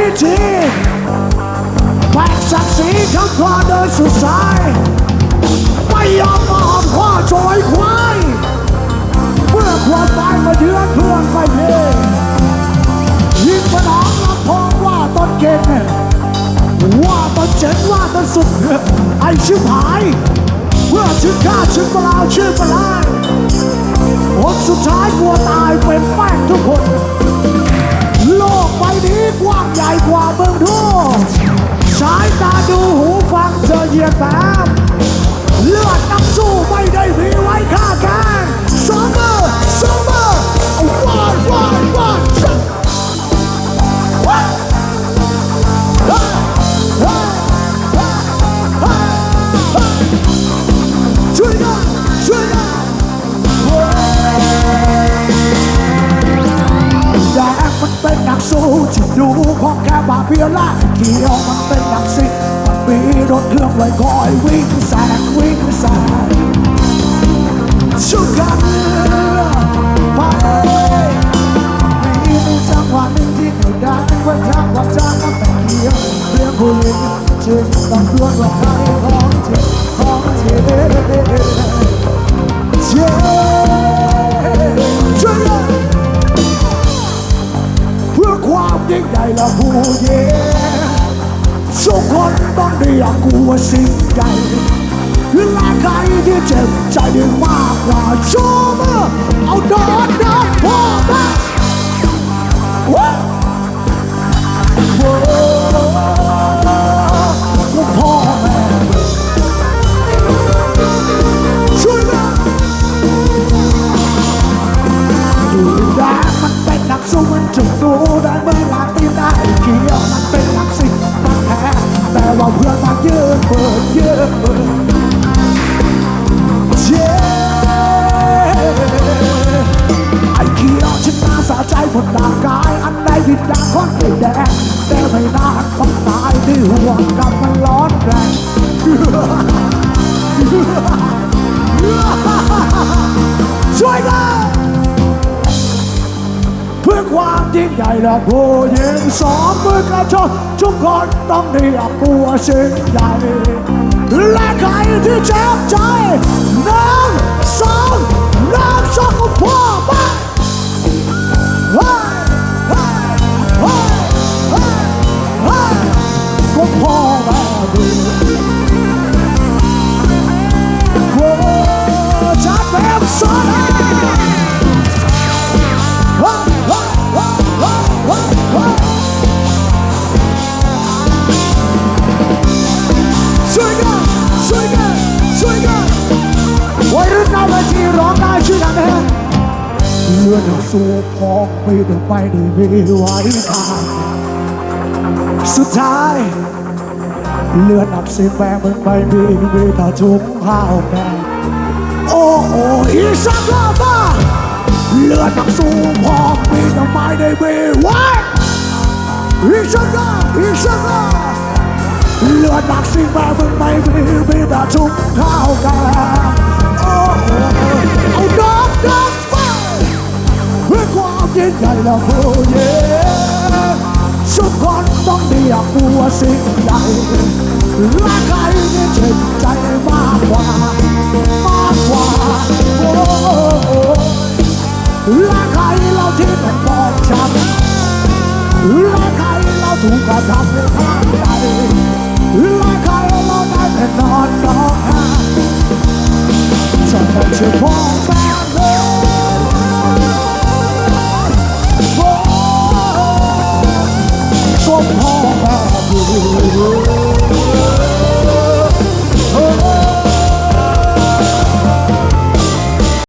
วิธีแบกศักดิ์ศรีข้งขวาเดินสุดสายไม่ยอมมองข้อโจยควายเมื่อความตายมาเยือนเพื่อนไปเพลงยิ่งประนอมลำพองว่าตนเก่งว่าตนเจ๋งว่าตนสุดไอชิบหายเมื่อชื่อข้าชื่อปลาชื่อปลาผลสุดท้ายกลัวตายเป็นแป้งทุก แต้มเลือดนักสู้ไม่ได้มีไว้ฆ่าแกงสองมือสองมือวาดวาดวาดวาเฮ้ยช่วยกันช่วยกันแดงมันเป็นนักสู้ที่ดูของแค่บาเพียละเขียวมันเป็นนักซิ่งมันมี รถเครื่องไว้คอยวิ่งแซงวิ่งแซงชุดกันไปมีมีจังหวะหนึ่งที่ไม่ได้ว่าทางว่าจะทำเป็นเขียวเรื่องผู้หญิงจึงต้องรวนว่าใครของจริงของจริงเย้ช่วยนเพื่อความยิ่งใหญ่และผู้เย ทุกคนต้องเรียกกูว่าสิ่งใหญ่และใครที่เจ็บใจได้มากกว่าฉัน เพื่อนมันยืนนเปิดเย้ไอ้เขียวชนะสะใจบนร่างกาย อันใดวิญญาณคนไม่แดงแต่ไม่นานต้องตายที่ห่วงกับมันร้อนแรง ใหญ่และผู้ยิ่งสองมือกระชกทุกคนต้องเรียกกูว่าสิ่งใหญ่และใครที่เจ็บใจหนึ่งสองนึ่งสองก็พ่อมาเฮ้ยเฮ้ยเฮ้ยเฮ้ยก็พ่อแม่ดู เลือดสู้พองไม่ได้ไปได้มีไหวทางสุดท้าย เลือดนับสิบแม่มึงไม่มีมีแต่ถุงผ้าวแดงโอ้โหอีสักรอบบ้าเลือดนักสู้พองมีแต่ไมได้ไมีไหวอีสักรอบอีสักรอบเลือดหนักสิแม่มึงไม่มีมีแต่ชุบข้าวแกงโอ้โหเอาดอกดอก ยิ่งใหญ่และผู้เย่ทุกคนต้องเรียกกูว่าสิ่งใหญ่และ ก็พอมาดู